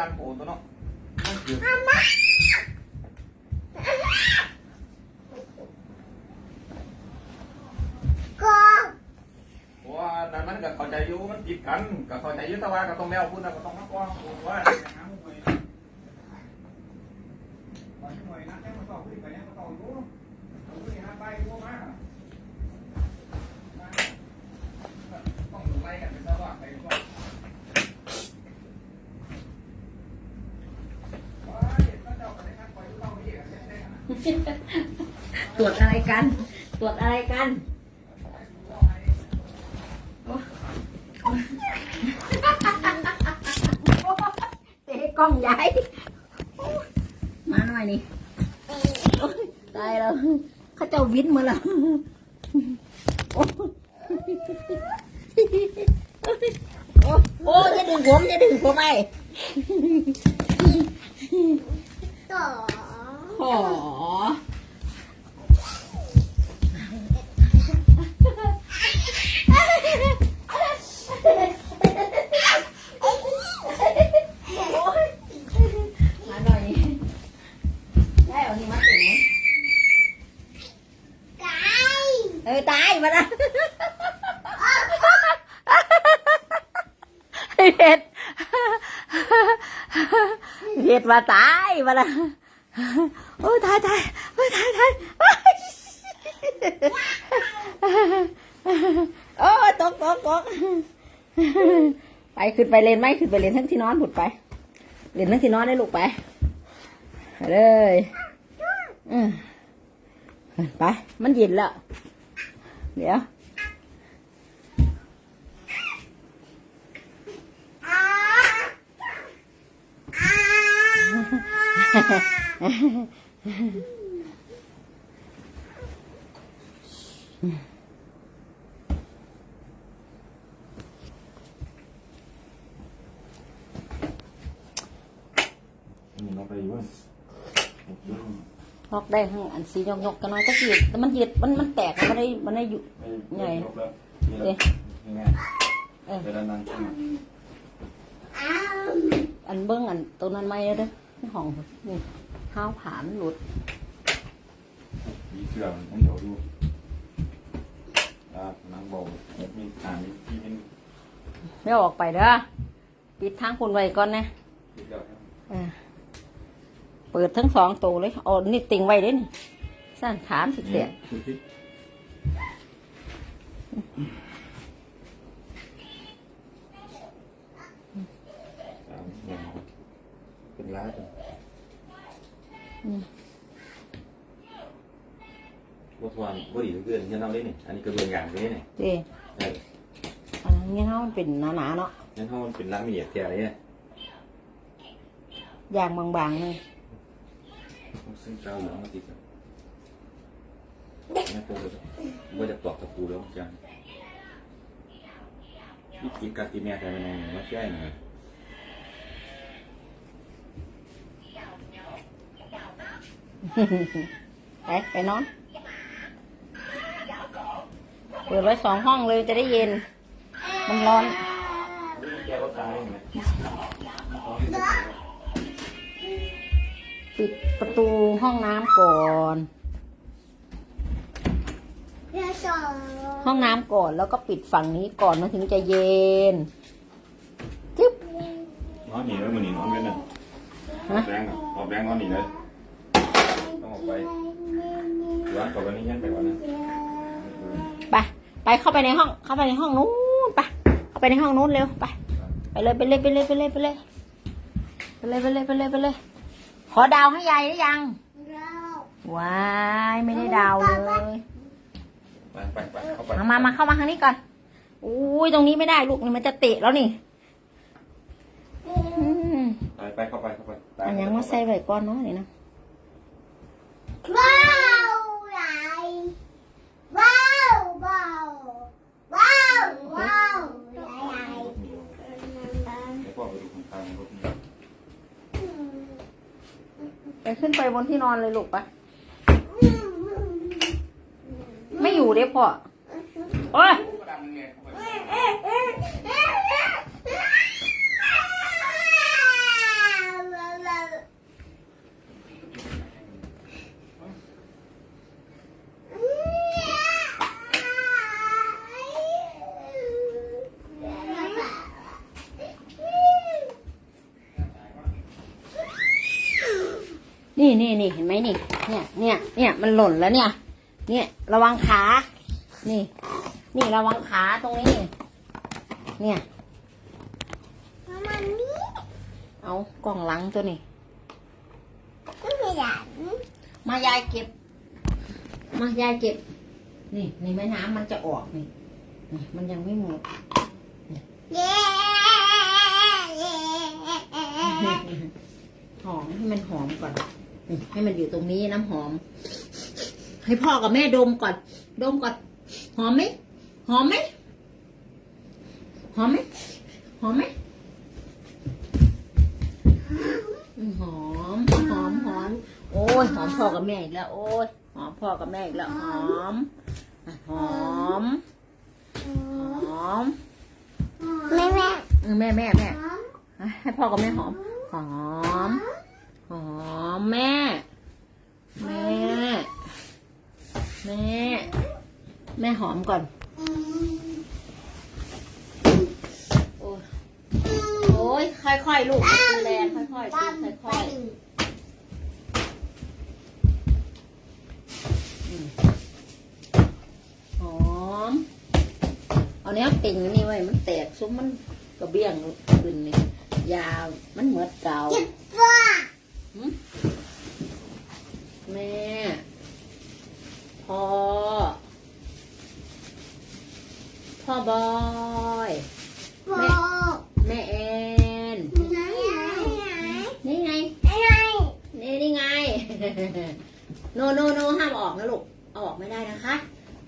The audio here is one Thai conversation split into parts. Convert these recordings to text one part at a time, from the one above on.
รันโปตัวเนาะมันคือก็เพราะว่านั้นมันก็เข้าใจอยู่มันผิดกันก็เข้าใจอยู่แต่ว่าก็ต้องแมวพูดนะก็ต้องมากว้างพูดว่าหาหมู่ไปว่าที่หน่วยนั้นแค่มาต่อพูดไปเนี่ยมาต่ออยู่เอาพูดหาไปพวกมาต้องไล่กันเป็นตลอดไปว่าว้ายถ้าเจ้าก็ได้คัดปล่อยลูกเราไม่เอกกันแน่ๆ ตรวจอะไร กัน ตรวจอะไรกันเตะกล้องใหญ่มาหน่อยนี่โอ๊ยตายแล้วเขาเจ้าวิทย์มาแล้วโอ้ยโอ้ยจะดึงผมจะดึงผมไปต่อขอ ตายมาละเห็ดเห็ดมาตายมาละโอ้ตายตายโอ้ตายตายโอ้ตกตกตกไปขึ้นไปเล่นไหมขึ้นไปเล่นทั้งที่นอนผุดไปเล่นทั้งที่นอนได้ลูกไปเลยอืมไป มันเย็นแล้ว Yeah. Ano na kayo? Okay. นอกได้ทั้งอันสียกยกๆกันน้อยก็ยืดแต่มันเหยืดมันมันแตกมันไม่ได้มันได้อยู่ใหญ่แล้วเอ๊ะยังไงเออ เดี๋ยวนั่งข้างอ้าวอันเบิ้งอันตัวนั้นไม่ได้เด้อนี่ห้องนี่ห้าวผานหลุดมีเสื่อมต้องเดี๋ยวดูอ่านั่งเบามีทางมีที่เป็นไม่เอาออกไปเด้อปิดทางคุณไว้ก่อนนะ ที่เดียวเออ เปิดทั้งสองตัวเลยเอานี่ติงไว้เด้นี่สั้นขามสิเสียดูสิสามอย่างเป็นล้านวัตถุวันวัตถุดิบเกินเงินเอาได้นี่อันนี้ก็เบื้องอย่างนี้นี่เจ้ใช่อันนั้นเงี้ยเฮามันเป็นหนาๆเนาะเงินเท่ามันเป็นล้านไม่เหยียดแก่เลยเนี่ยยางบางๆเลย ซึ่งเจ้าหลืองมาติดกันนี่ตัวเลยว่าจะตอกตะปูแล้วจังนี่กินกากินแม่แต่ไม่นอนมาแก้หน่อไปไปนอนเปิดไว้สองห้องเลยจะได้เย็น มันร้อน ปิดประตูห้องน้ำก่อนเรือสองห้องน้ำก่อนแล้วก็ปิดฝั่งนี้ก่อนมันถึงจะเย็นจึ๊บนอนหนีแล้วมันหนีนอนกันน่ะฮะแบงค์อะออกแบงค์นอนหนีเลยต้องออกไปร้านก่อนวันนี้ยันไปวันนั้นไปไปเข้าไปในห้องเข้าไปในห้องนู้นไปเข้าไปในห้องนู้นเร็วไปไปเลยไปเลยไปเลยไปเลยไปเลยไปเลยไปเลยไปเลยไปเลย ขอดาวให้ยายหรือยังเราว้ายไม่ได้ดาวเลยไปไปไปเข้าไปมามามาเข้ามาทางนี้ก่อน อุ้ยตรงนี้ไม่ได้ลูกนี่มันจะเตะแล้วนี่อืมไปไปเข้าไปเข้าไปอันยังว่าใส่ไว้ก่อนเนาะนี่นะว้าวไหลว้าวว้าวว้าวว้าวไหลไหล แล้วก็ไปดูข้างๆรถ นี่ไปขึ้นไปบนที่นอนเลยลูกปะไม่อยู่เด้พ่อ โอ้ย เห็นไหมนี่ เนี่ย เนี่ย เนี่ยมันหล่นแล้วเนี่ย เนี่ยระวังขา นี่ นี่ระวังขาตรงนี้ เนี่ยมันนี่เอากล่องหลังตัวนี้ไม่มีหลานมายายเก็บ มายายเก็บ นี่ในแม่น้ำมันจะออกนี่นี่มันยังไม่หมดเย้เย้หอมให้มันหอมก่อนนี่ ให้มันอยู่ตรงนี้น้ำหอม ให้พ่อกับแม่ดมก่อน ดมก่อน หอมไหมหอมไหมหอมไหมหอมไหมอืมหอมหอมหอมโอ้ยหอมพ่อกับแม่อีกแล้ว โอ้ยหอมพ่อกับแม่อีกแล้วหอมอะหอมหอมแม่แม่เออแม่แม่แม่อะให้พ่อกับแม่หอมหอม หอมแม่ แม่ แม่ แม่หอมก่อน โอ้ยโอ้ยค่อยๆ ลูกดูแลค่อยๆกินค่อยๆหอม เอาเนี้ยติ่งนี่ไว้ มันแตกซุ้มมันกระเบี้ยงขึ้นนี่ยาว มันเหมือนเก่า แม่ พ่อ พ่อบอยพ่อแม่แอนไหนไหนนี่ไงไหนไหนนี่นี่ไง โนโนโนห้ามออกนะลูกเอาออกไม่ได้นะคะ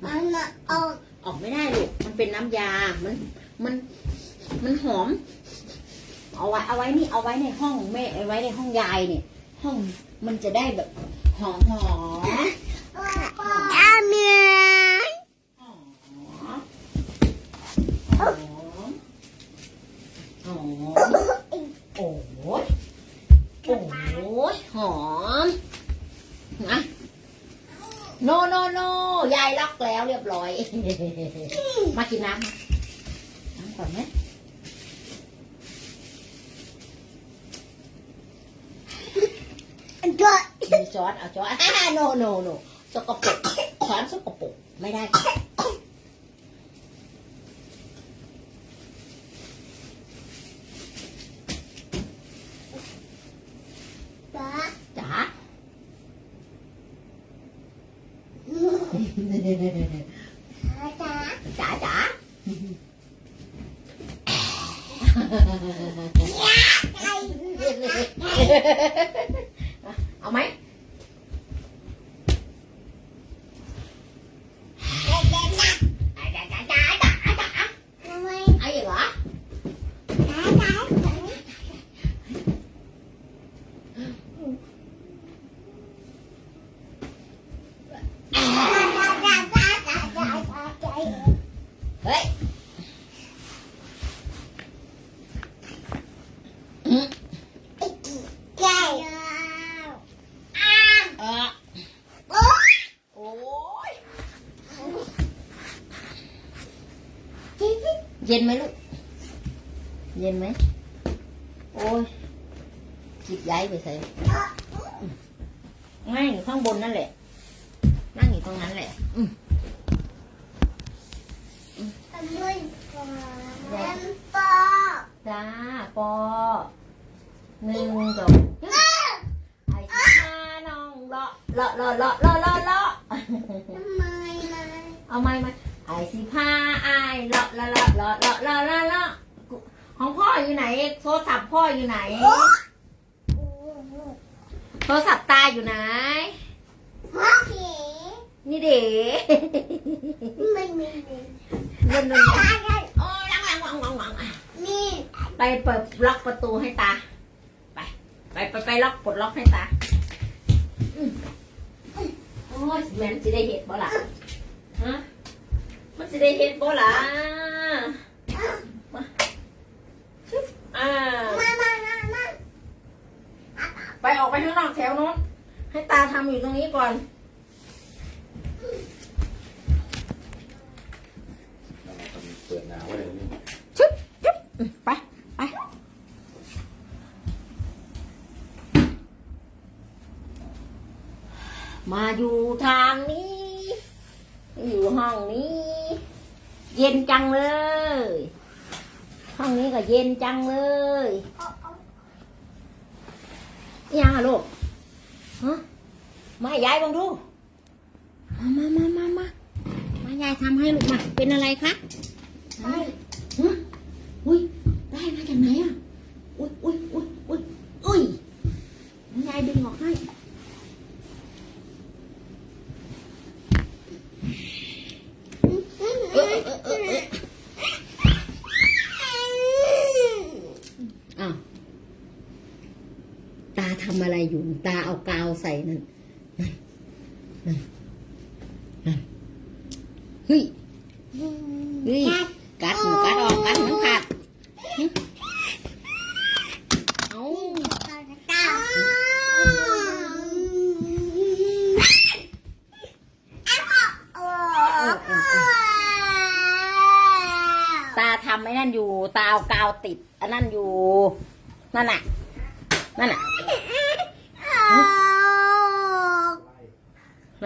มันมาออกออกไม่ได้ลูก มันเป็นน้ำยา มัน มัน มันหอม เอาไว้ เอาไว้นี่ เอาไว้ในห้องแม่ เอาไว้ในห้องยายเนี่ย ห้องมันจะได้แบบหอมหอมอาเมียหอมหอมหอมโอ้ยโอ้ยหอมนะโนโนโนยายล็อกแล้วเรียบร้อย มากินน้ำน้ำก่อนไหม ก็ มี ช้อนเอาช้อนอ่าโนโนโนสกปรกช้อนสกปรกไม่ได้ป้าจ๋า จ้า จ๋าจ๋า ไอ้ เอาไหม จ้าจ้าจ้า จ๋าจ๋าจ๋าจ๋าจ๋า ทำไม เอาอีกเหรอ จ้าจ้าจ้า เฮ้ย เออโอ้ยเย็นไหมลูก เย็นไหม โอ้ยจิบย้ายไปใส่นั่งอยู่ข้างบนนั่นแหละ นั่งอยู่ตรงนั้นแหละ อืมจ้าปอหนึ่งสอง องพ่ออยู่ไหน โทรศัพท์พ่ออยู่ไหน โทรศัพท์ตาอยู่ไหน นี่เด็เล่นเล่นโอ้ลังลังวังวังวังอะไปเปิดล็อกประตูให้ตา ไป ไปไปไปล็อกปลดล็อกให้ตาอืมโอ้ยแม่นสิได้เห็ดบ่ล่ะฮะมันสิได้เห็ดบ่ล่ะ มาชึบอ่าไปออกไปข้างนอกแถวโน้น ให้ตาทำอยู่ตรงนี้ก่อน เปิดหนาวไว้เลยนี่ชึบชึบอืมไป ไป มาอยู่ทางนี้ อยู่ห้องนี้ เย็นจังเลย ห้องนี้ก็เย็นจังเลยยังอะลูกฮะมายายบังดูมามามามามา มายายทำให้ลูกมา เป็นอะไรคะ ได้ฮะอุ้ย ได้มาจากไหนอะ อุ้ยอุ้ยอุ้ยอุ้ยอุ้ยมายายดึงออกให้ เออเออเออเอออ้าวตาทำอะไรอยู่ ตาเอากาว ใส่นั่นนั่นนั่นเฮ้ยเฮ้ยกัดหนูกัดออกกัดหนูขาดเอาตาทำไอ้นั่นอยู่ ตาเอากาวติดอันนั่นอยู่ นั่นน่ะ นั่นน่ะ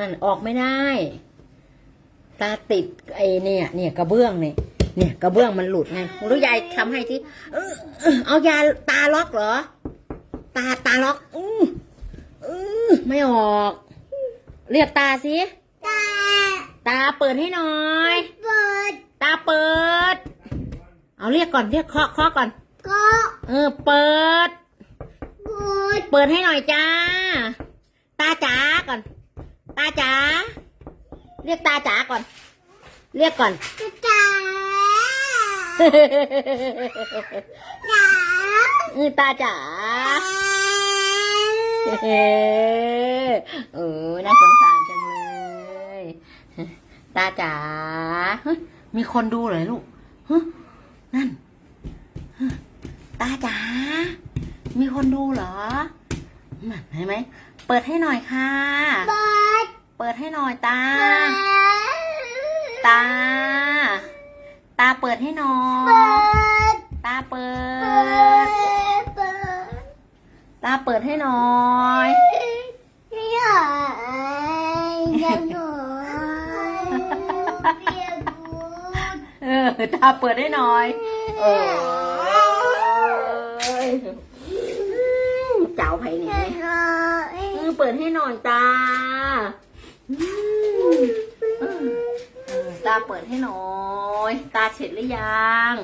นั่นออกไม่ได้ ตาติดไอ้เนี่ย เนี่ยกระเบื้องเนี่ยเนี่ยกระเบื้องมันหลุดไงรู้ยายทำให้ที่เออเออเอายาตาล็อกเหรอ ตาตาล็อกอืออือไม่ออก เรียกตาสิตา ตาเปิดให้หน่อย เปิด ตาเปิด เอาเรียกก่อนเรียกเคาะเคาะก่อนก็เออเปิด เปิด เปิดให้หน่อยจ้า ตาจ๋าก่อน ตาจ๋าเรียกตาจ๋าก่อน เรียกก่อนตาตาเออตาจ๋าเออเออน่าสงสารจังเลยตาจ๋าเฮ้ยมีคนดูเหรอลูกฮะนั่นฮะตาจ๋ามีคนดูเหรอนั่นเห็นไหม เปิดให้หน่อยค่ะ เปิด เปิดให้หน่อยตาเปิดตา ตาเปิดให้หน่อเปิยดตาเปิเปิดดเปิด ตาเปิดให้หน่อยนี่หายยังหนูเรียกกูเออตาเปิดให้หน่อย เออเจ้าไผ่เนี่ย เออเปิดให้หน่อยตาอืมเออตาเปิดให้หน่อย ตาเสร็จหรือยัง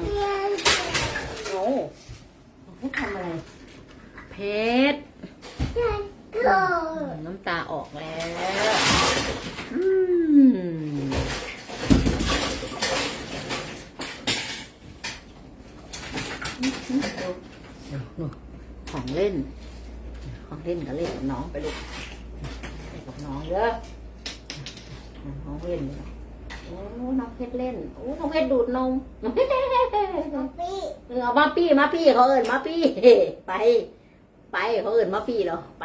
โอ้พูดทำอะไร เพชรน้ำตาออกแล้วอืมดูของเล่น ของเล่นก็เล่นกับน้องไปลูกเล่นกับน้องเด้อน้องเล่นเลยโอ้น้องเพชรเล่นโอ้น้องเพชรดูดนมเออเอามาปี้มาปี้เขาเอิญมาปี้ไป ไปเขาเอิญมาปี้เราไป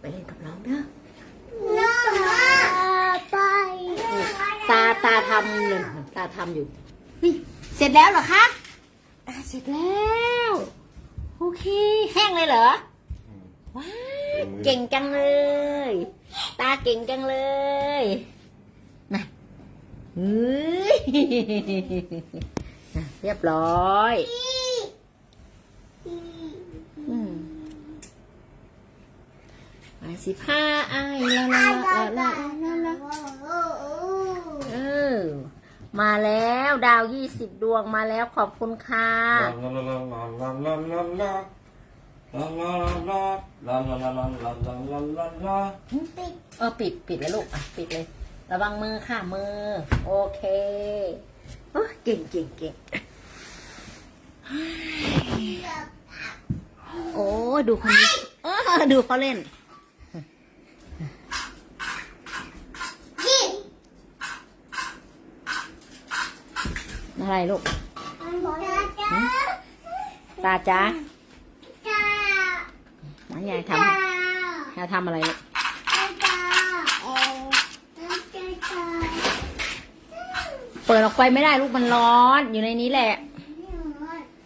ไปเล่นกับน้องเด้อตาตาทำเลยตาทำอยู่นี่เสร็จแล้วเหรอคะตาเสร็จแล้ว โอเค แห้งเลยเหรอ ว้าวเก่งจังเลย ตาเก่งจังเลยนะเฮ้ยน่ะเรียบร้อยอืมมาสิผ้าไอ้ายละละละละละละเออมาแล้วดาวยี่สิบดวงมาแล้วขอบคุณค่ะ เออปิดปิดเลยลูกอะปิดเลย ระวังมือค่ะมือ โอเคโอ้ยเก่งเก่งเก่งโอ้ยดูคนนี้เออดูเขาเล่นอะไรลูก ตาจ้า น้ายายทำยายทำอะไรลูกเปิดออกไปไม่ได้ลูกมันร้อน อยู่ในนี้แหละ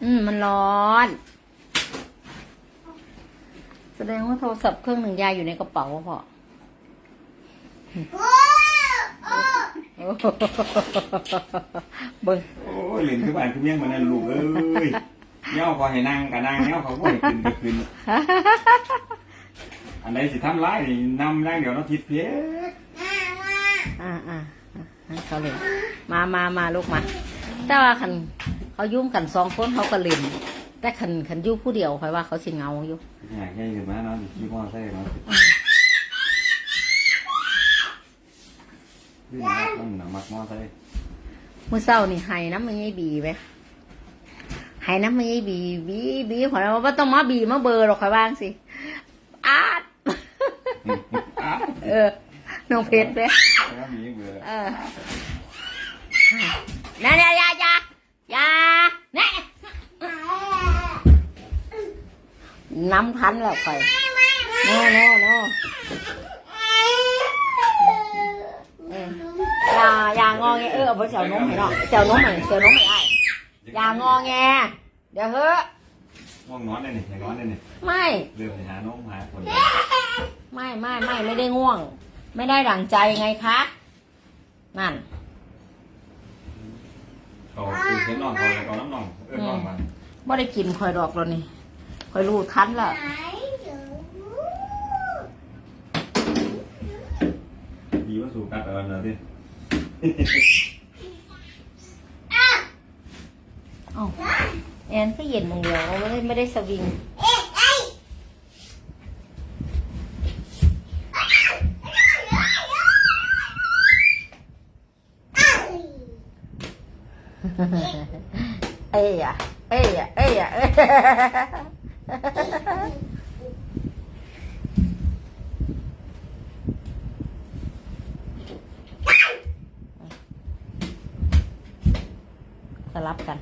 อืมมันร้อน แสดงว่าโทรศัพท์เครื่องหนึ่งยายอยู่ในกระเป๋าพ่อโอ้โอ้โอ้โหเบิ่งโอ้ยเล่นคือบ้านคือเมียงมันนั่นลูกเอ้ย เงี้ยพอให้นั่งกับนั่งเงี้ยเขาก็ให้ขึ้นก็ขึ้นอันไหนสิทำร้ายนี่นำนั่งเดี๋ยวเราทิศเพี้ยมามาอ่าอ่าอ่าเขาเล่นมามามาลูกมา แต่ว่าคันเขายุ่งกันสองคนเขาก็เล่นแต่คันคันอยู่ผู้เดียวคอยว่าเขาสิเหงาอยู่อยากให้ขึ้นมาเนาะขี่มอไซค์เนาะนี่นะต้องหนังมักมอไซค์เมื่อเช้านี่ไห้น้ำมันยี่บีไหม ไห้น้ำมันยี่บีบีบีขอยว่าบ่ต้องมาบีมาเบอร์หรอกคอยว่างสิอาดเออน้องเพชรเด้แล้วมีเบื่อเออนั่นอย่าอย่าอย่าอย่าแน่น้ำทันแล้วค่อยโน่โน่โน่เอออย่าอย่างงอแงเออเอาไปเสียวนมให้เนาะเสียวนมให้เสียวนมให้ได้อย่างงอแง เดี๋ยวเฮ้อะง่วงนอนเลยนี่อย่างนอนเลยนี่ไม่ เริ่มไปหาน้องหาคนไม่ไม่ไม่ไม่ได้ง่วง ไม่ได้ดั่งใจไงคะ นั่น เขาคือเห็นน้องเขาแล้วก็น้ำน้องเออน้องมันบ่ได้กินคอยดอกแล้วนี่คอยรู้ทันแล้วไหนเดี๋ยวดีว่าสู่กัดเอิญเลยดิเอ้า แอนก็เย็นมึงเดียวไม่ได้ไม่ได้สวิงเอ้ยอะเอ้ยอะเอ้ยอะเอ้ยสลับกัน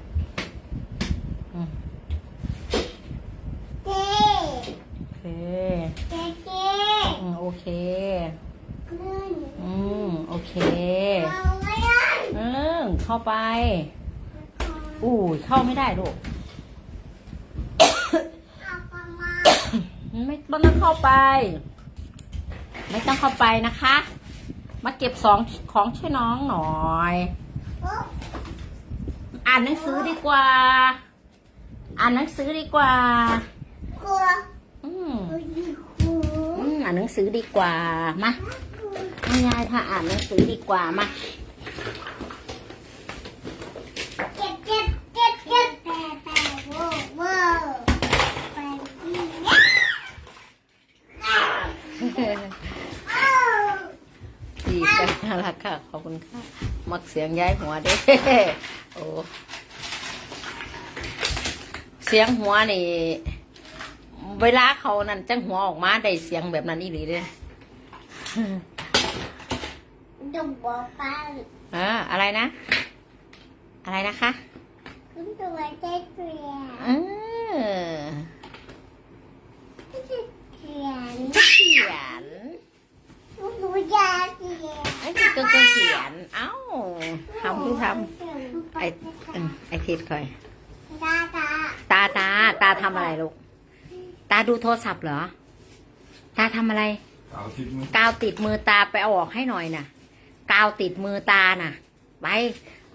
เจเคเจเจอืมโอเคขึ้นอืมโอเค เอาไว้ได้อืมเข้าไป อู้ยเข้าไม่ได้ลูกเอากลับมาไม่ต้องเข้าไป ไม่ต้องเข้าไปนะคะ มาเก็บสองของช่วยน้องหน่อยอ่านหนังสือดีกว่า อ่านหนังสือดีกว่า กลัวอืมกลัวอืมอ่านหนังสือดีกว่า มาให้ยายพาอ่านหนังสือดีกว่า มาเก็บเก็บเก็บเก็บแต่แต่โว้โว้ไปที่เนี่ยอ้าวดีจังน่ารักค่ะ ขอบคุณค่ะ มักเสียงย้ายหัวเด้โอ้ เสียงหัวนี่ เวลาเขานั่นจังหัวออกมาได้เสียงแบบนั้นอีหลีเด้ดูบอกไปอ่าอะไรนะ อะไรนะคะคุณตัวเจ๊เขียนเออเขียนเขียนคุณตัวยาเขียนไอ้ที่ก็เขียน เอ้าทำคือทำไอ้เอิ่มไอ้ทิดคอยตาตา ตาตาตาทำอะไรลูก ตาดูโทรศัพท์เหรอ ตาทำอะไรเอาทิศมือกาวติดมือตาไปเอาออกให้หน่อยน่ะ กาวติดมือตาน่ะ ไป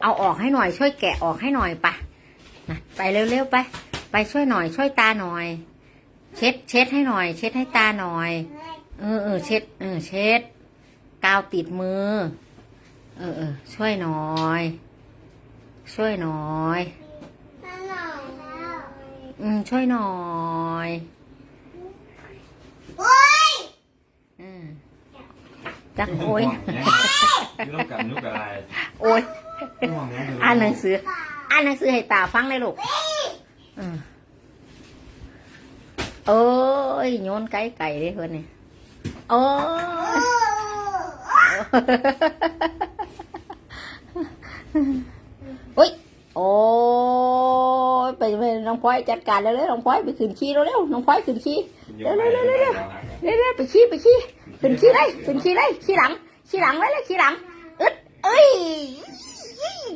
เอาออกให้หน่อย ช่วยแกะออกให้หน่อยไปะนะไปเร็วๆไป ไปช่วยหน่อย ช่วยตาหน่อย เช็ด เช็ดให้หน่อย เช็ดให้ตาหน่อย เออเออเช็ดเออเช็ด กาวติดมือ เออเออช่วยหน่อย ช่วยหน่อย ตาหน่อยแล้ว อืมช่วยหน่อยโอ้ยอืมจักโอ้ยนี่ต้องกันนุกอะไรโอ้ยง่วงเยอ่านหนังสือ อ่านหนังสือให้ตาฟังเลยลูกอืมโอ้ยโยนไก่ไก่เลยคนนี้โอ้โอ้ยอุ้ยโอ้ ยไปไปน้องพลอยจัดการแล้วเลยน้องพลอยไปขึ้นขี้เร็วๆน้องพลอยขึ้นขี้เร็วเร็วเร็วเร็วเร็วๆไปขี้ไปขี้ขึ้นขี้เลยขึ้นขี้เลยขี้หลังขี้หลังไว้เลยขี้หลังอึดเอ้ย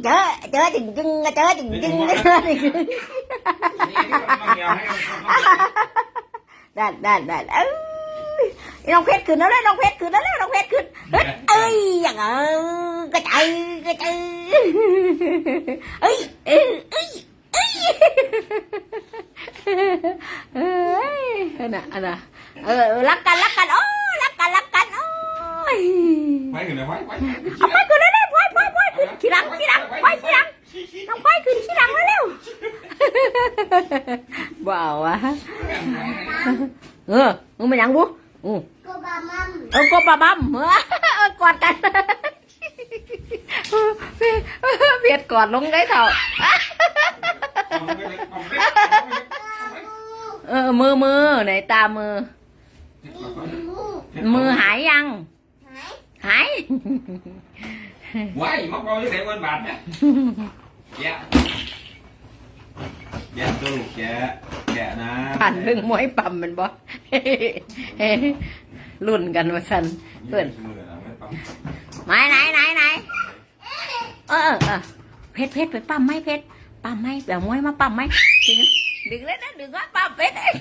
เจอเจอจึงจึงเจอจึงจึงเจอจึงจึงดันดันดันเอ้ยน้องเพชรขึ้นแล้วเลยน้องเพชรขึ้นแล้วเลยน้องเพชรขึ้นเฮ้ยเอ้ยอย่างเออกระจายกระจายเอ้ยเอ้ย เอ้ยนน่ะอันน่ะเออรักกันรักกันโอ้รักกันรักกันโอ้ยไปกันเลยไปไปเอาไปขึ้นแล้วเลยไปไปไปขึ้นขี้หลังขี้หลังไปขี้หลังน้องไปขึ้นขี้หลังแล้วเร็วว้าวอะเออมึงมายังบุอือก็บามัมเออก็ปะบัมเออกอดกันเพียดกอดลงได้เถ่า เออ มือมือไหนตามือ มือหายยัง หายหายว้ายมักเอาที่ไหนวันบาทเนี่ยแกะแกะตัวลูกแกะแกะนะผ่านเรื่องมวยปั๊มแมันบ่ รุ่นกันว่าสันเพื่อนมือนะไม่ปั๊มไหนไหนไหนไหนเออเออเพชรเพชรไปปั๊มไหมเพชร ปั๊มไหมแบบมวยมาปั๊มไหมดึงดึงเลยนะดึงว่าปั๊มเพชรเอ้ย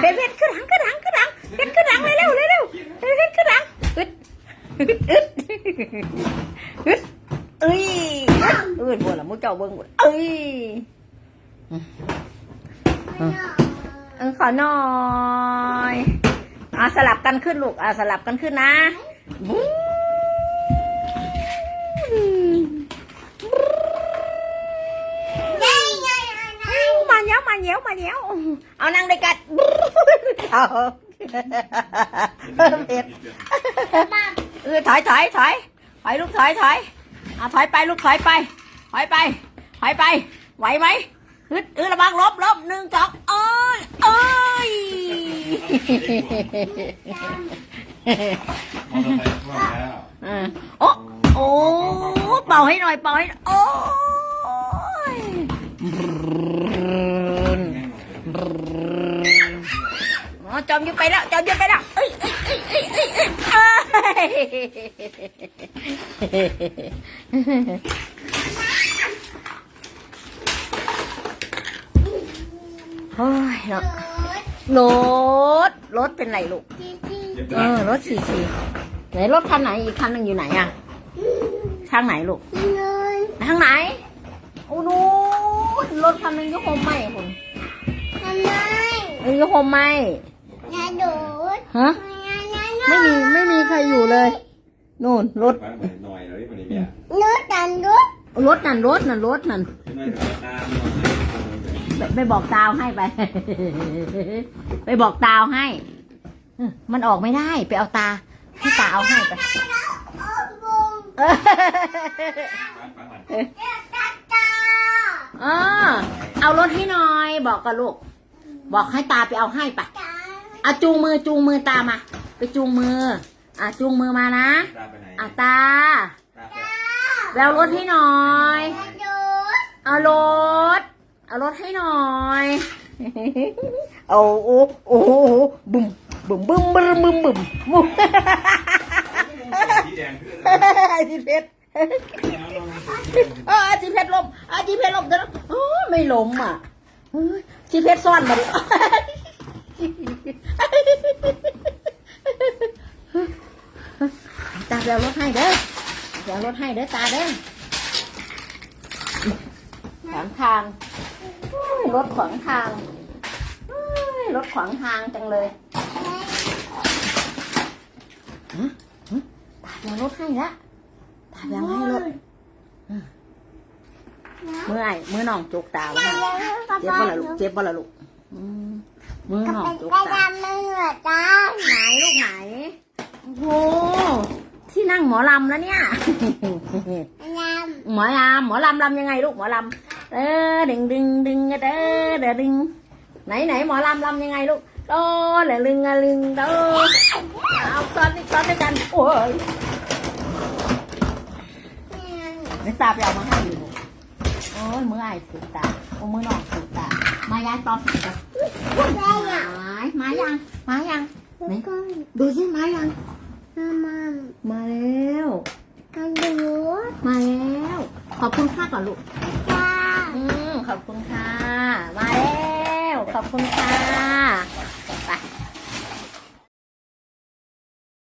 เพชรเพชรขึ้นหลังขึ้นหลังขึ้นหลังเพชรขึ้นหลังเร็วเร็วเร็วเพชรขึ้นหลังอึดอึดอึดอึดเอ้ยเอ้ยบัวละมุเจ้าเบิ้งบัวเอ้ยเออขอหน่อยอะสลับกันขึ้นลูกอะสลับกันขึ้นนะบู๊ มาเนี้ยวมาเนี้ยวมาเนี้ยวเอานั่งด้วยกันบู๊เอาเผ็ดเออถอยถอยถอยถอยลูกถอยถอยอะถอยไปลูกถอยไปถอยไปถอยไปไหวไหมฮึดเออระวังลบลบหนึ่งสองเอ้ยเอ้ยโอ้โอ้เป่าให้หน่อยเป่าให้โอ้ย อ๋อจอมยุบไปแล้วจอมยุบไปแล้วเอ้ยเอ้ยเอ้ยเอ้ยเอ้ยเอ้ยเอ้ยโอ้ยเนาะรถรถเป็นไรลูกจีจีเออรถสี่สี่ไหนรถคันไหนอีกคันหนึ่งอยู่ไหนอะทางไหนลูกเลยทางไหนโอ้นู้นรถคันหนึ่งอยุโฮมไหมคุณทำไมเออยุโฮมไหมยาดูด ฮะยายาไม่มีไม่มีใครอยู่เลยนู่นรถไปหน่อยเลยวันนี้เนี่ยดูดันดูดรถนั่นรถนั่นรถนั่นขึ้นมาถึงตามหน่อยไปไปบอกตาวให้ไป ไปบอกตาวให้เออมันออกไม่ได้ไปเอาตาให้ตาเอาให้ไปโอ้บุงเออเจ้าตาตาเออเอารถให้หน่อย บอกกับลูก บอกให้ตาไปเอาให้ไปตา อะจูงมือจูงมือตามาไปจูงมือ อะจูงมือมานะ ตาไปไหนอะตาตาไปแววรถให้หน่อยยาดูดเอารถ เอารถให้หน่อย เอาโอ้โอ้โหบุ้มบุ้มบึ้มบึ้มบึ้มบึ้มบุ้มสีแดงขึ้นอาจีเพชรเอออาจีเพชรล้มอาจีเพชรล้มเดี๋ยวนะโอ้ยไม่ล้มอะเฮ้ยจีเพชรซ่อนมาดิ ตาแววรถให้เด้อแววรถให้เด้อตาเด้อขวางทางรถขวางทางรถขวางทางจังเลยฮะฮะตาแวรถให้ละตาแววให้รถเมื่อไอเมื่อน้องจุกตาเจ็บบ่ละลูกเจ็บบ่ละลูก มมือก็น้องเป็นจุกกระตาดำมือตาไหนลูกไหนโอ้โหที่นั่งหมอลำแล้วเนี่ยยหมอลำหมอลำลำยังไงลูกหมอลำเออดึงดึงดึงเด้อเด้อดึงไหนไหนหมอลำลำยังไงลูกโตเหลือลึงอะลึงโตเอาซ้อนนี่ซ้อนด้วยกันโอ้ยำไม่ตาไปเอามาให้อยู่ลูกโอ้ยมือไอ้ถูกตาโอ้มือน้องถูกตา มายายตอบถูกตาหายมายัง มายัง ไหน ดูสิมายังมามามาแล้วกันดูมาแล้ว ขอบคุณค่ะก่อนลูกจ้าอืมขอบคุณค่ะ มาแล้ว ขอบคุณค่ะ